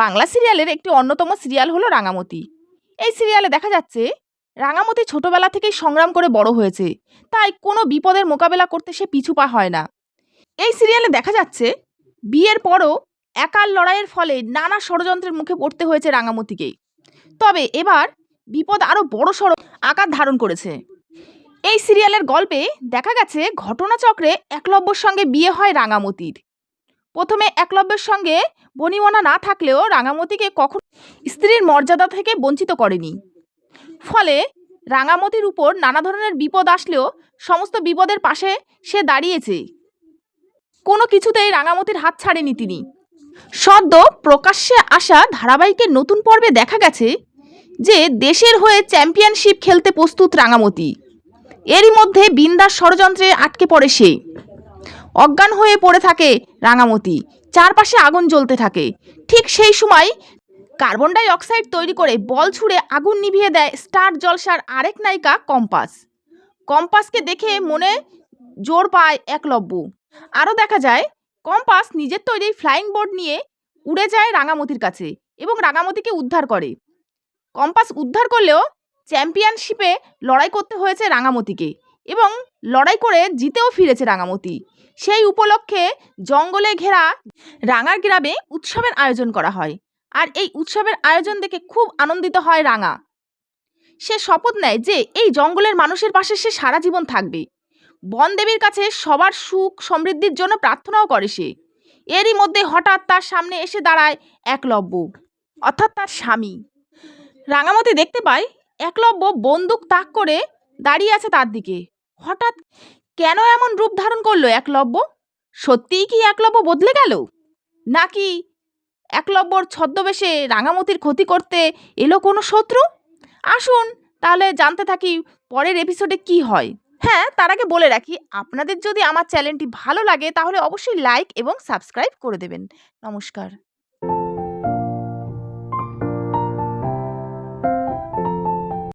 বাংলা সিরিয়ালের একটি অন্যতম সিরিয়াল হলো রাঙামতি। এই সিরিয়ালে দেখা যাচ্ছে, রাঙামতি ছোটবেলা থেকেই সংগ্রাম করে বড় হয়েছে, তাই কোনো বিপদের মোকাবেলা করতে সে পিছু পা হয় না। এই সিরিয়ালে দেখা যাচ্ছে, বিয়ের পরও একার লড়াইয়ের ফলে নানা ষড়যন্ত্রের মুখে পড়তে হয়েছে রাঙামতিকে। তবে এবার বিপদ আরও বড় সড়ো আকার ধারণ করেছে। এই সিরিয়ালের গল্পে দেখা গেছে, ঘটনাচক্রে একলব্যর সঙ্গে বিয়ে হয় রাঙামতির। প্রথমে একলব্যের সঙ্গে বনিমনা না থাকলেও রাঙামতিকে কখন স্ত্রীর মর্যাদা থেকে বঞ্চিত করেনি। ফলে রাঙামতির উপর নানা ধরনের বিপদ আসলেও সমস্ত বিপদের পাশে সে দাঁড়িয়েছে। কোনো কিছুতেই রাঙামতির হাত ছাড়েনি তিনি। সদ্য প্রকাশ্যে আসা ধারাবাহিকের নতুন পর্বে দেখা গেছে যে দেশের হয়ে চ্যাম্পিয়নশিপ খেলতে প্রস্তুত রাঙামতি। এরই মধ্যে বিন্দাস ষড়যন্ত্রে আটকে পড়ে সে। অজ্ঞান হয়ে পড়ে থাকে রাঙামতি। চারপাশে আগুন জ্বলতে থাকে। ঠিক সেই সময় কার্বন ডাই অক্সাইড তৈরি করে বল ছুঁড়ে আগুন নিভিয়ে দেয় স্টার জলসার আরেক নায়িকা কম্পাস। কম্পাসকে দেখে মনে জোর পায় একলব্য আরও দেখা যায়, কম্পাস নিজের তৈরি ফ্লাইং বোর্ড নিয়ে উড়ে যায় রাঙামতির কাছে এবং রাঙামতিকে উদ্ধার করে। কম্পাস উদ্ধার করলেও চ্যাম্পিয়নশিপে লড়াই করতে হয়েছে রাঙামতিকে এবং লড়াই করে জিতেও ফিরেছে রাঙামতি। সেই উপলক্ষে জঙ্গলে ঘেরা রাঙার গ্রামে উৎসবের আয়োজন করা হয়। আর এই উৎসবের আয়োজন দেখে খুব আনন্দিত হয় রাঙা। সে শপথ নেয় যে এই জঙ্গলের মানুষের পাশে সে সারা জীবন থাকবে। বনদেবীর কাছে সবার সুখ সমৃদ্ধির জন্য প্রার্থনাও করে সে। এরই মধ্যে হঠাৎ তার সামনে এসে দাঁড়ায় একলব্য, অর্থাৎ তার স্বামী। রাঙামতি দেখতে পায়, একলব্য বন্দুক তাক করে দাঁড়িয়ে আছে তার দিকে। হঠাৎ কেন এমন রূপ ধারণ করল একলব্য? সত্যিই কি একলব্য বদলে গেল? নাকি একলব্যর ছদ্মবেশে রাঙামতির ক্ষতি করতে এলো কোনো শত্রু? আসুন তাহলে জানতে থাকি পরের এপিসোডে কি হয়। হ্যাঁ তার আগে বলে রাখি, আপনাদের যদি আমার চ্যানেলটি ভালো লাগে তাহলে অবশ্যই লাইক এবং সাবস্ক্রাইব করে দেবেন। নমস্কার।